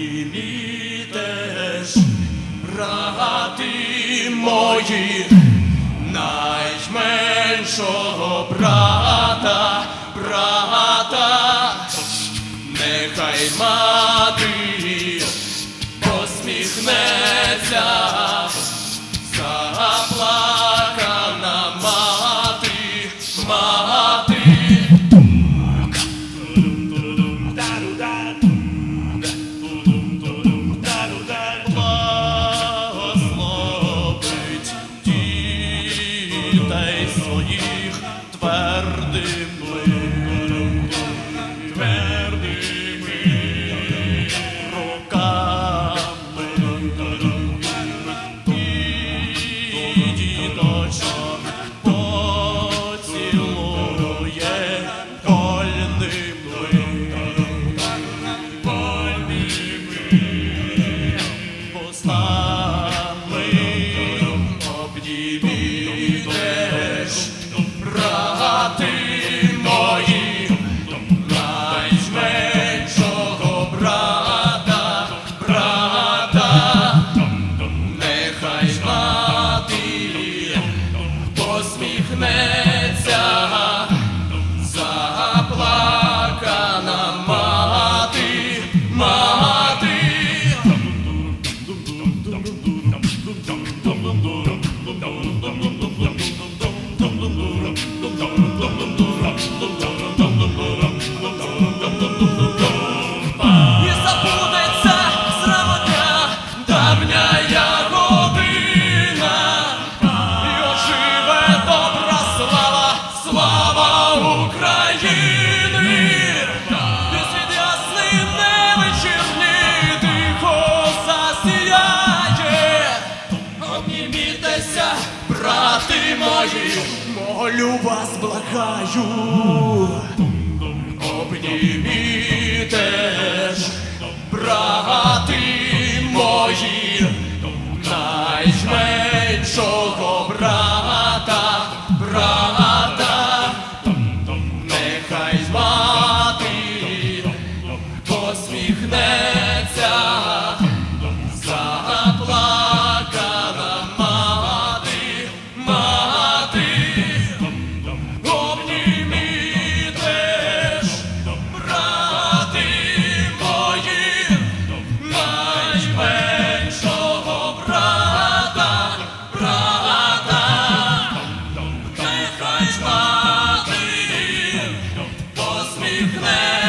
обнімітеш, брати мої, найменшого брата, брата, нехай мати посміхнеться, заплакана мати, мати. Дітей своїх твердим твердими, твердими руками. І діточок поцілує вольними, І Обнімітеся, брати мої, молю вас, благаю. Обнімітеш, посміхнеться,